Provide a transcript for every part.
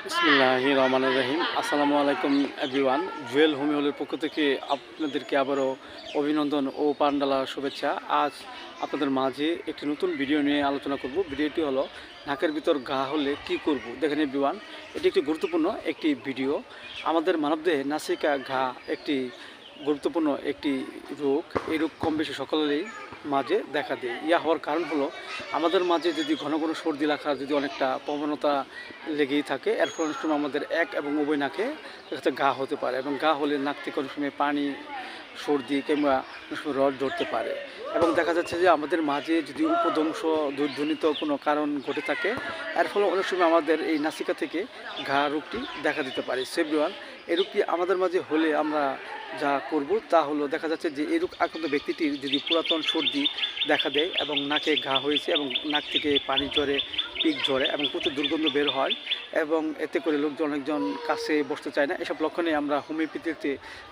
রহমান রহিম আসসালামু আলাইকুম, এভরিওয়ান। জুয়েল হোমি হলের পক্ষ থেকে আপনাদেরকে আবারও অভিনন্দন ও পান্ডালা শুভেচ্ছা। আজ আপনাদের মাঝে একটি নতুন ভিডিও নিয়ে আলোচনা করব। ভিডিওটি হলো, নাকের ভিতর ঘা হলে কি করব? দেখেন এভরিওয়ান, এটি একটি গুরুত্বপূর্ণ একটি ভিডিও। আমাদের মানবদেহে নাসিকা ঘা একটি গুরুত্বপূর্ণ একটি রোগ। এই রোগ কম বেশি সকলেরই মাঝে দেখা দেয়। ইয়া হওয়ার কারণ হলো, আমাদের মাঝে যদি ঘন ঘন সর্দি লাখার যদি অনেকটা প্রবণতা লেগেই থাকে, এর ফলে আমাদের এক এবং উভয় নাকে একটা গা হতে পারে এবং গা হলে নাক থেকে অনেক সময় পানি, সর্দি কিংবা রড ধরতে পারে। এবং দেখা যাচ্ছে যে আমাদের মাঝে যদি উপধ্বংস, দুর্ধ্বনিত কোনো কারণ ঘটে থাকে, এর ফলে অনেক সময় আমাদের এই নাসিকা থেকে ঘা রোগটি দেখা দিতে পারে। সেভরিওয়ান এই রোগটি আমাদের মাঝে হলে আমরা যা করব তা হলো দেখা যাচ্ছে যে এরূপ আক্রান্ত ব্যক্তিটির যদি পুরাতন সর্দি দেখা দেয় এবং নাকে ঘা হয়েছে এবং নাক থেকে পানি ঝরে, পিক ঝরে এবং প্রচুর দুর্গন্ধ বের হয় এবং এতে করে লোকজন অনেকজন কাছে বসতে চায় না, এসব লক্ষণে আমরা হোমিওপ্যাথিতে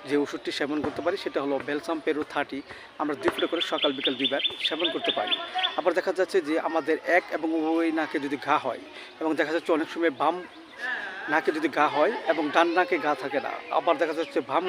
যে ওষুধটি সেবন করতে পারি সেটা হলো বেলসাম পেরো থার্টি, আমরা দুপুরে করে সকাল, বিকাল দুইবার সেবন করতে পারি। আবার দেখা যাচ্ছে যে আমাদের এক এবং উভয় নাকে যদি ঘা হয় এবং দেখা যাচ্ছে অনেক সময় বাম নাকে যদি গা হয় এবং ডান নাকে গা থাকে না আবার দেখা যাচ্ছে বাম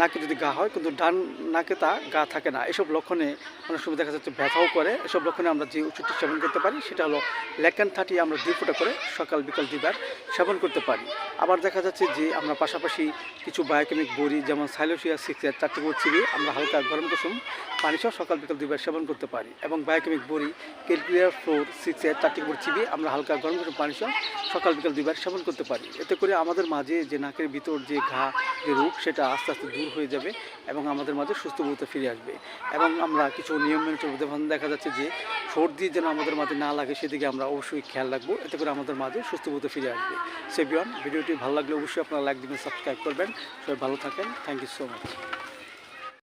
নাকে যদি গা হয়, কিন্তু ডান নাকে তা গা থাকে না। এসব লক্ষণে অনেক সময় দেখা যাচ্ছে ব্যথাও করে। এসব লক্ষণে আমরা যে ওষুধটি সেবন করতে পারি, সেটা হলো ল্যাকেন থার্টি আমরা দুই ফুটা করে সকাল, বিকাল দুইবার সেবন করতে পারি। আবার দেখা যাচ্ছে যে আমরা পাশাপাশি কিছু বায়োকেমিক বড়ি, যেমন সাইলোসিয়া সিক্সের চারটি বড়ি চিবিয়ে আমরা হালকা গরম কুসুম পানি সহ সকাল, বিকাল দুইবার সেবন করতে পারি। এবং বায়োকেমিক বড়ি ক্যালকুলিয়ার ফ্লোর সিক্সের চারটি বড়ি চিবিয়ে আমরা হালকা গরম কুসুম পানি সহ সকাল, বিকাল দুইবার সেবন করতে পারি। এতে করে আমাদের মাঝে যে নাকের ভিতর যে ঘা, যে রোগ, সেটা আস্তে আস্তে দূর হয়ে যাবে এবং আমাদের মাঝে সুস্থ বলতে ফিরে আসবে। এবং আমরা কিছু নিয়ম মেনে যেমন দেখা যাচ্ছে যে সর্দি যেন আমাদের মাঝে না লাগে সেদিকে আমরা অবশ্যই খেয়াল রাখব। এতে করে আমাদের মাঝে সুস্থ বলতে ফিরে আসবে। সেভিয়ন ভিডিওটি ভালো লাগলে অবশ্যই আপনারা লাইক দিবেন সাবস্ক্রাইব করবেন। সবাই ভালো থাকেন। Thank you so much